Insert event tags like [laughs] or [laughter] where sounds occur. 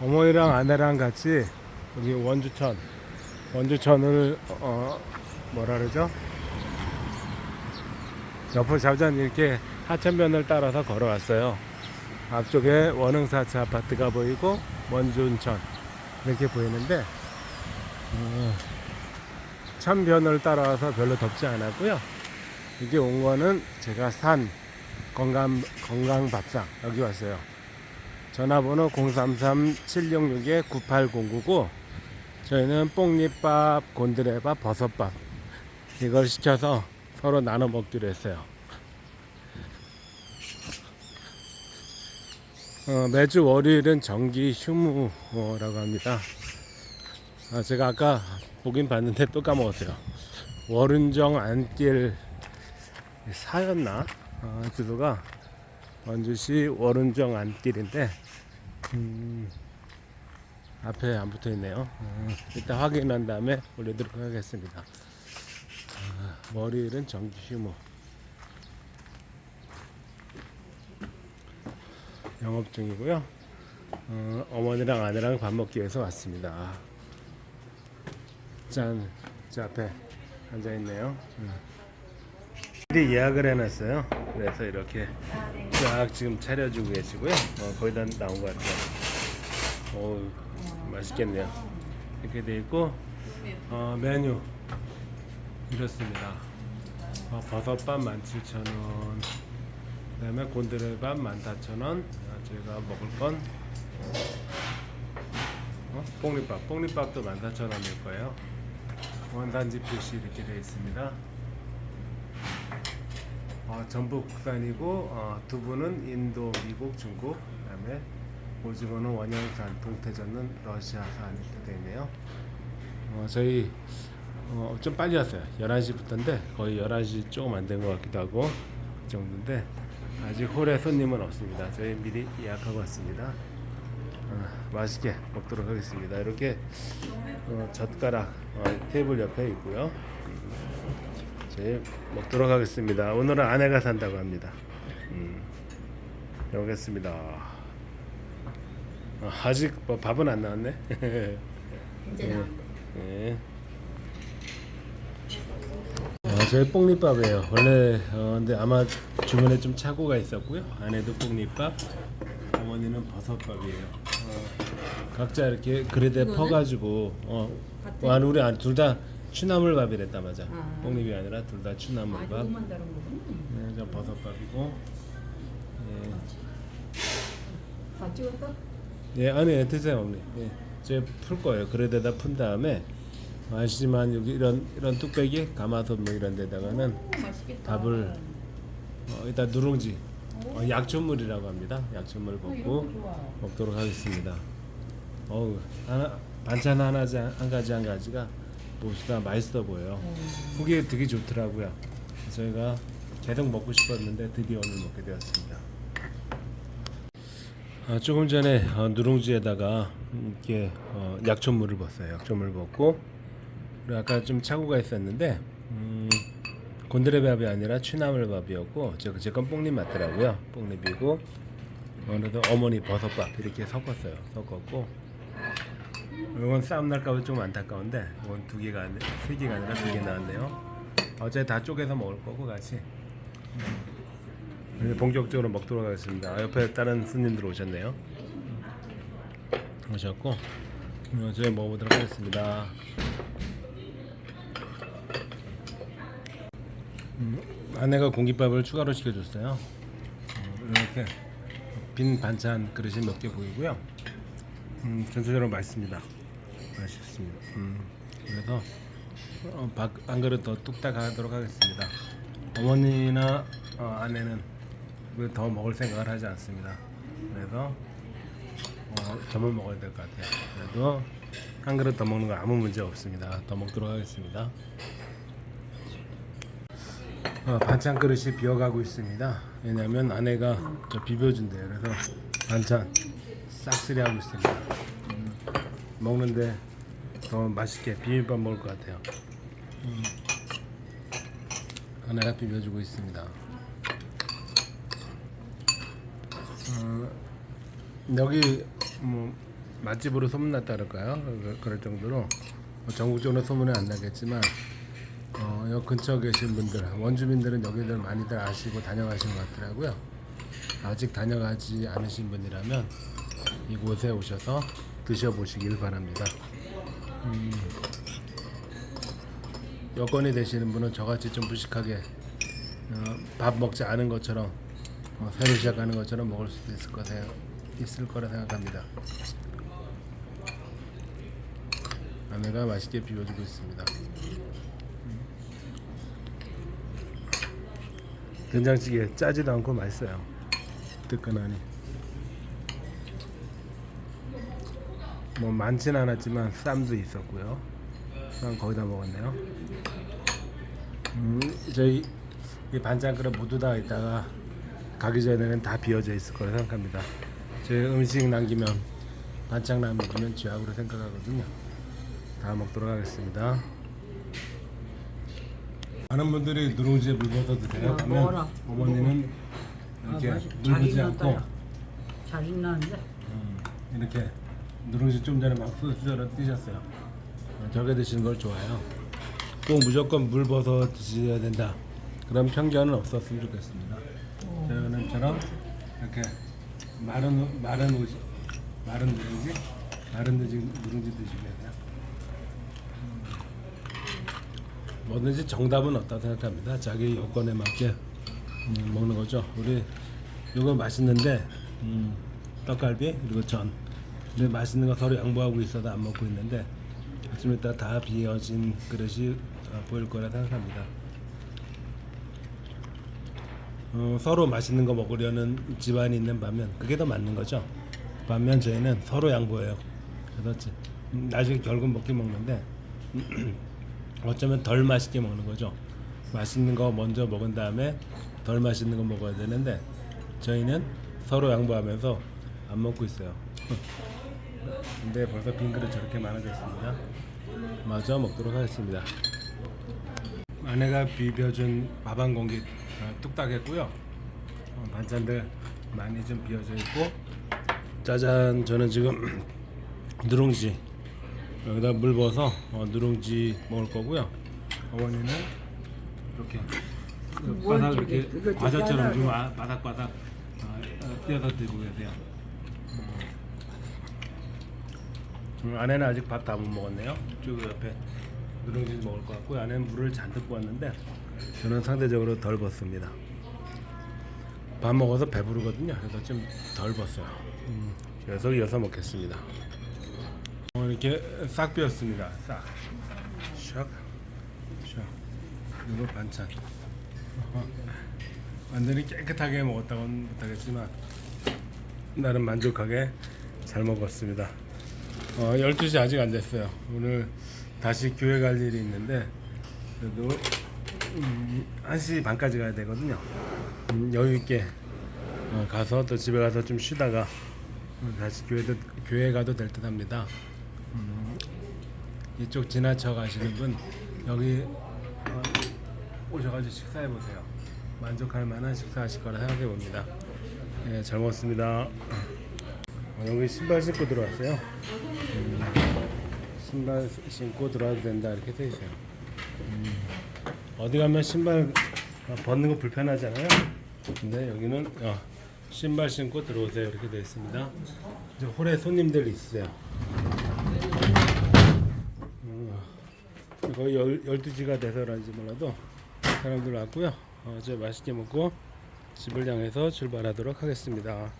어머니랑 아내랑 같이 여기 원주천 원주천을 어 뭐라 그러죠? 옆을 잠깐 이렇게 하천변을 따라서 걸어왔어요. 앞쪽에 원흥사차 아파트가 보이고 원주천 이렇게 보이는데 어, 천변을 따라와서 별로 덥지 않았고요. 이게 온 거는 제가 산 건강 건강 밥상 여기 왔어요. 전화번호 033-766-9809고 저희는 뽕잎밥, 곤드레밥, 버섯밥 이걸 시켜서 서로 나눠 먹기로 했어요. 어, 매주 월요일은 정기 휴무라고 합니다. 아, 제가 아까 보긴 봤는데 또 까먹었어요. 월은정 안길 사였나? 아, 주소가 원주시 월은정 안길인데 음, 앞에 안 붙어 있네요. 음, 일단 확인한 다음에 올려드리도록 하겠습니다. 아, 월요일은 정기 휴무. 영업 중이고요. 어, 어머니랑 아내랑 밥 먹기 위해서 왔습니다. 짠, 저 앞에 앉아 있네요. 음. 미리 예약을 해놨어요. 그래서 이렇게 쫙 지금 차려주고 계시고요. 어, 거의 다 나온 것 같아요. 오, 맛있겠네요. 이렇게 돼 있고 어, 메뉴 이렇습니다. 어, 버섯밥 17,000원. 그다음에 곤드레밥 14,000원. 아, 저희가 먹을 건 어? 뽕잎밥. 뽕잎밥도 14,000원일 거예요. 원산지 표시 이렇게 되어 있습니다. 어, 전북 국산이고 어, 두부는 인도, 미국, 중국, 그다음에 오징어는 원양산, 동태전은 러시아산 이렇게 되어 있네요. 어, 저희 어, 좀 빨리 왔어요. 11시부터인데 거의 11시 조금 안 된 것 같기도 하고 그 정도인데 아직 홀에 손님은 없습니다. 저희 미리 예약하고 왔습니다. 어, 맛있게 먹도록 하겠습니다. 이렇게 어, 젓가락 어, 테이블 옆에 있고요. 저희 먹도록 하겠습니다. 오늘은 아내가 산다고 합니다. 음, 먹겠습니다. 어, 아직 뭐 밥은 안 나왔네. [laughs] 이제 나 네. 아, 저희 뽕잎밥이에요. 원래 어, 근데 아마 주문에 좀 착오가 있었고요. 아내도 뽕잎밥, 어머니는 버섯밥이에요. 어, 각자 이렇게 그릇에? 퍼가지고 어? 와, 우리 안- 둘다 추나물밥이랬다 맞아. 아. 뽕잎이 아니라 둘 다아 추나물밥. 조금만 다른 거구나 네, 저 버섯밥이고. 예. 다 찍었어? 예, 아니 드세요, 어머니. 예, 제풀 거예요. 그릇에다 푼 다음에 아시지만 여기 이런 이런 뚝배기, 가마솥 뭐 이런 데다가는 오 맛있겠다 밥을 어, 일단 누룽지, 어, 약초물이라고 합니다. 약초물 어, 이런 볶고 거 좋아 먹도록 하겠습니다. 어우, 하나 반찬 하나 한 가지 한 가지가 몹시다 맛있어 보여요. 음. 후기 되게 좋더라고요. 저희가 계속 먹고 싶었는데 드디어 오늘 먹게 되었습니다. 아, 조금 전에 어, 누룽지에다가 이렇게 어, 약초물을 붓어요. 약초물 붓고 그리고 아까 좀 착오가 있었는데 음, 곤드레밥이 아니라 취나물밥이었고 제건 뽕잎 맞더라고요. 뽕잎이고 오늘도 어머니 버섯밥 이렇게 섞었어요. 섞었고 이건 싸움 날까봐 좀 안타까운데 이건 두 개가 아니, 세 개가 아니라 두 개 나왔네요. 어차피 다 쪼개서 먹을 거고 같이. 이제 본격적으로 먹도록 하겠습니다. 아, 옆에 다른 손님들 오셨네요. 오셨고 어, 저희 먹어보도록 하겠습니다. 음, 아내가 공깃밥을 추가로 시켜줬어요. 어, 이렇게 빈 반찬 그릇이 몇 개 보이고요. 음, 전체적으로 맛있습니다. 맛있습니다. 음, 그래서 어, 밥, 한 그릇 더 뚝딱 하도록 하겠습니다. 어머니나 어, 아내는 그더 먹을 생각을 하지 않습니다. 그래서 어, 점을 먹어야 될 것 같아요. 그래도 한 그릇 더 먹는 거 아무 문제 없습니다. 더 먹도록 하겠습니다. 어, 반찬 그릇이 비어가고 있습니다. 왜냐하면 아내가 저 비벼준대요. 그래서 반찬 싹쓸이 하고 있습니다. 음, 먹는데 더 맛있게 비빔밥 먹을 것 같아요. 음, 아내가 비벼주고 있습니다. 어, 여기 뭐 맛집으로 소문났다 그럴까요? 그- 그럴 정도로 전국적으로 소문은 안 나겠지만 어, 여 근처 계신 분들 원주민들은 여기들 많이들 아시고 다녀가신 것 같더라고요. 아직 다녀가지 않으신 분이라면 이곳에 오셔서 드셔보시길 바랍니다. 음, 여건이 되시는 분은 저같이 좀 무식하게 어, 밥 먹지 않은 것처럼 어, 새로 시작하는 것처럼 먹을 수도 있을 거 생각, 있을 거라 생각합니다. 아내가 맛있게 비워주고 있습니다. 된장찌개 짜지도 않고 맛있어요. 뜨끈하니. 뭐 많진 않았지만 쌈도 있었고요. 쌈 거의 다 먹었네요. 음, 저희 이 반찬 그릇 모두 다 있다가 가기 전에는 다 비어져 있을 거라 생각합니다. 저희 음식 남기면 반찬 남기면 죄악으로 생각하거든요. 다 먹도록 하겠습니다. 많은 분들이 누룽지에 물 벗어 드세요. 어, 그러면 먹어라. 어머니는 이렇게 아, 맛있- 물잘 익었다, 않고 야. 잘 익나는데? 음, 이렇게 누룽지 좀 전에 막 수저로 뛰셨어요. 어, 저게 드시는 걸 좋아해요. 꼭 무조건 물 벗어 드셔야 된다. 그런 편견은 없었으면 좋겠습니다. 저는처럼 이렇게 마른 마른 오지 마른 누룽지 마른 누룽지 누룽지 드시면 돼요. 음, 뭐든지 정답은 없다고 생각합니다. 자기 여건에 맞게 음, 먹는 거죠. 우리 이거 맛있는데 음, 떡갈비 그리고 전 근데 맛있는 거 서로 양보하고 있어도 안 먹고 있는데 좀 이따 다 비어진 그릇이 어, 보일 거라 생각합니다. 어, 서로 맛있는 거 먹으려는 집안이 있는 반면 그게 더 맞는 거죠. 반면 저희는 서로 양보해요. 그래서 나중에 결국 먹긴 먹는데 [clears throat] 어쩌면 덜 맛있게 먹는 거죠. 맛있는 거 먼저 먹은 다음에 덜 맛있는 거 먹어야 되는데 저희는 서로 양보하면서 안 먹고 있어요. [laughs] 근데 벌써 빈 그릇 저렇게 많아졌습니다. 마저 먹도록 하겠습니다. 아내가 비벼준 밥 한 공기 어, 뚝딱 했고요. 어, 반찬들 많이 좀 비어져 있고 짜잔 저는 지금 [clears throat] 누룽지 여기다 물 부어서 어, 누룽지 먹을 거고요. 어머니는 이렇게 뭘 바닥 이렇게 과자처럼. 지금 아- 바닥바닥 띄어서 들고 계세요. 음, 아내는 아직 밥 다 못 먹었네요. 쭉 옆에 누룽지 먹을 것 같고 아내는 물을 잔뜩 부었는데 저는 상대적으로 덜 벗습니다. 밥 먹어서 배부르거든요. 그래서 좀 덜 벗어요. 음, 그래서 이어서 먹겠습니다. 어, 이렇게 싹 비었습니다. 싹. 샥. 샥. 그리고 반찬. 완전히 깨끗하게 먹었다고는 못하겠지만 나름 만족하게 잘 먹었습니다. 어, 12시 아직 안 됐어요. 오늘 다시 교회 갈 일이 있는데 그래도 음, 1시 반까지 가야 되거든요. 음, 여유 있게 어, 가서 또 집에 가서 좀 쉬다가 어, 다시 교회도 교회 가도 될 듯합니다. 음, 이쪽 지나쳐 가시는 분 여기 어, 오셔가지고 식사해 보세요. 만족할 만한 식사하실 거라 생각해 봅니다. 예, 잘 먹었습니다. 어, 여기 신발 신고 들어왔어요. 음, 신발 신고 들어와도 된다 이렇게 돼 있어요. 음, 어디 가면 신발 어, 벗는 거 불편하잖아요. 근데 여기는 어, 신발 신고 들어오세요 이렇게 돼 있습니다. 이제 홀에 손님들 있으세요. 음, 거의 열, 12시가 돼서 그런지 몰라도 사람들 왔고요. 어, 이제 맛있게 먹고 집을 향해서 출발하도록 하겠습니다.